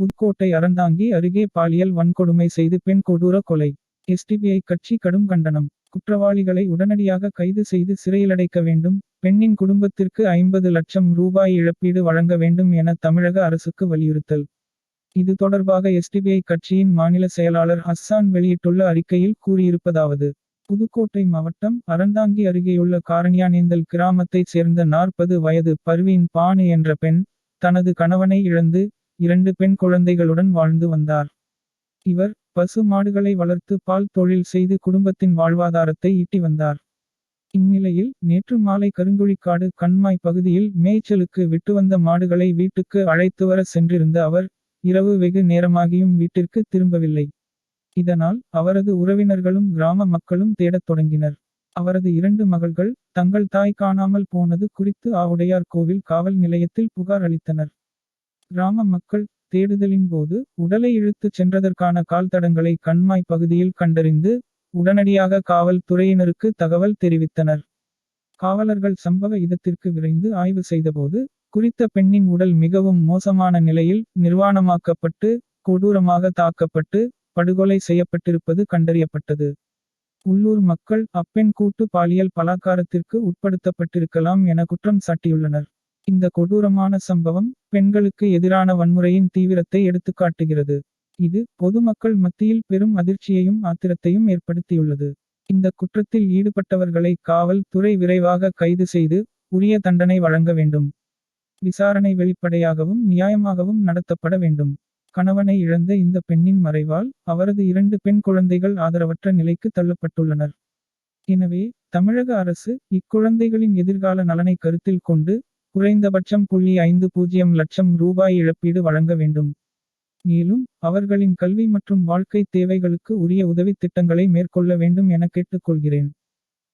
புதுக்கோட்டை அறந்தாங்கி அருகே பாலியல் வன்கொடுமை செய்து பெண் கொடூர கொலை. எஸ்டிபிஐ கட்சி கடும் கண்டனம். குற்றவாளிகளை உடனடியாக கைது செய்து சிறையிலடைக்க வேண்டும். பெண்ணின் குடும்பத்திற்கு ஐம்பது லட்சம் ரூபாய் இழப்பீடு வழங்க வேண்டும் என தமிழக அரசுக்கு வலியுறுத்தல். இது தொடர்பாக எஸ்டிபிஐ கட்சியின் மாநில செயலாளர் ஹஸ்ஸான் வெளியிட்டுள்ள அறிக்கையில் கூறியிருப்பதாவது புதுக்கோட்டை மாவட்டம் அறந்தாங்கி அருகேயுள்ள காரணியானேந்தல் கிராமத்தைச் சேர்ந்த நாற்பது வயது பர்வீன் பானு என்ற பெண் தனது கணவனை இழந்து இரண்டு பெண் குழந்தைகளுடன் வாழ்ந்து வந்தார். இவர் பசு மாடுகளை வளர்த்து பால் தொழில் செய்து குடும்பத்தின் வாழ்வாதாரத்தை ஈட்டி வந்தார். இந்நிலையில் நேற்று மாலை கருங்குழிக்காடு கண்மாய் பகுதியில் மேய்ச்சலுக்கு விட்டு வந்த மாடுகளை வீட்டுக்கு அழைத்து வர சென்றிருந்த அவர் இரவு வெகு நேரமாகியும் வீட்டிற்கு திரும்பவில்லை. இதனால் அவரது உறவினர்களும் கிராம மக்களும் தேடத் தொடங்கினர். அவரது இரண்டு மகள்கள் தங்கள் தாய் காணாமல் போனது குறித்து ஆவுடையார் கோவில் காவல் நிலையத்தில் புகார் அளித்தனர். கிராம மக்கள் தேடுதலின் போது உடலை இழுத்துச் சென்றதற்கான கால் தடங்களை கண்மாய் பகுதியில் கண்டறிந்து உடனடியாக காவல்துறையினருக்கு தகவல் தெரிவித்தனர். காவலர்கள் சம்பவ இடத்திற்கு விரைந்து ஆய்வு செய்தபோது குறித்த பெண்ணின் உடல் மிகவும் மோசமான நிலையில் நிர்வாணமாக்கப்பட்டு கொடூரமாக தாக்கப்பட்டு படுகொலை செய்யப்பட்டிருப்பது கண்டறியப்பட்டது. உள்ளூர் மக்கள் அப்பெண் கூட்டு பாலியல் பலாக்காரத்திற்கு உட்படுத்தப்பட்டிருக்கலாம் என குற்றம் சாட்டியுள்ளனர். இந்த கொடூரமான சம்பவம் பெண்களுக்கு எதிரான வன்முறையின் தீவிரத்தை எடுத்துக்காட்டுகிறது இது பொதுமக்கள் மத்தியில் பெரும் அதிர்ச்சியையும் ஆத்திரத்தையும் ஏற்படுத்தியுள்ளது. இந்த குற்றத்தில் ஈடுபட்டவர்களை காவல் துறை விரைவாக கைது செய்து உரிய தண்டனை வழங்க வேண்டும். விசாரணை வெளிப்படையாகவும் நியாயமாகவும் நடத்தப்பட வேண்டும். கணவனை இழந்த இந்த பெண்ணின் மறைவால் அவரது இரண்டு பெண் குழந்தைகள் ஆதரவற்ற நிலைக்கு தள்ளப்பட்டுள்ளனர். எனவே தமிழக அரசு இக்குழந்தைகளின் எதிர்கால நலனை கருத்தில் கொண்டு குறைந்தபட்சம் புள்ளி ஐந்து பூஜ்ஜியம் லட்சம் ரூபாய் இழப்பீடு வழங்க வேண்டும். மேலும் அவர்களின் கல்வி மற்றும் வாழ்க்கை தேவைகளுக்கு உரிய உதவித் திட்டங்களை மேற்கொள்ள வேண்டும் என கேட்டுக்கொள்கிறேன்.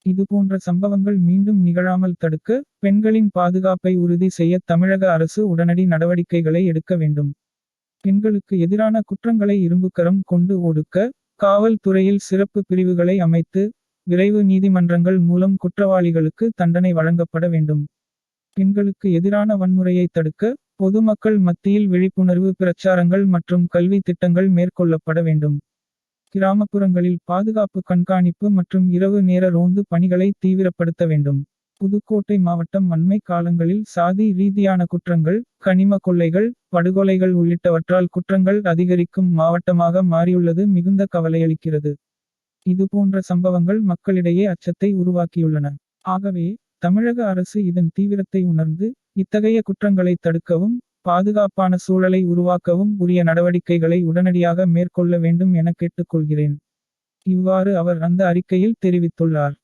இதுபோன்ற சம்பவங்கள் மீண்டும் நிகழாமல் தடுக்க பெண்களின் பாதுகாப்பை உறுதி செய்ய தமிழக அரசு உடனடி நடவடிக்கைகளை எடுக்க வேண்டும். பெண்களுக்கு எதிரான குற்றங்களை இரும்புக்கரம் கொண்டு ஒடுக்க காவல்துறையில் சிறப்பு பிரிவுகளை அமைத்து விரைவு நீதிமன்றங்கள் மூலம் குற்றவாளிகளுக்கு தண்டனை வழங்கப்பட வேண்டும். பெண்களுக்கு எதிரான வன்முறையை தடுக்க பொதுமக்கள் மத்தியில் விழிப்புணர்வு பிரச்சாரங்கள் மற்றும் கல்வி திட்டங்கள் மேற்கொள்ளப்பட வேண்டும். கிராமப்புறங்களில் பாதுகாப்பு கண்காணிப்பு மற்றும் இரவு நேர ரோந்து பணிகளை தீவிரப்படுத்த வேண்டும். புதுக்கோட்டை மாவட்டம் அண்மை காலங்களில் சாதி ரீதியான குற்றங்கள் கனிம கொள்ளைகள் படுகொலைகள் உள்ளிட்டவற்றால் குற்றங்கள் அதிகரிக்கும் மாவட்டமாக மாறியுள்ளது மிகுந்த கவலையளிக்கிறது. இதுபோன்ற சம்பவங்கள் மக்களிடையே அச்சத்தை உருவாக்கியுள்ளன. ஆகவே தமிழக அரசு இதன் தீவிரத்தை உணர்ந்து இத்தகைய குற்றங்களை தடுக்கவும் பாதுகாப்பான சூழலை உருவாக்கவும் உரிய நடவடிக்கைகளை உடனடியாக மேற்கொள்ள வேண்டும் என கேட்டுக்கொள்கிறேன். இவ்வாறு அவர் அந்த அறிக்கையில் தெரிவித்துள்ளார்.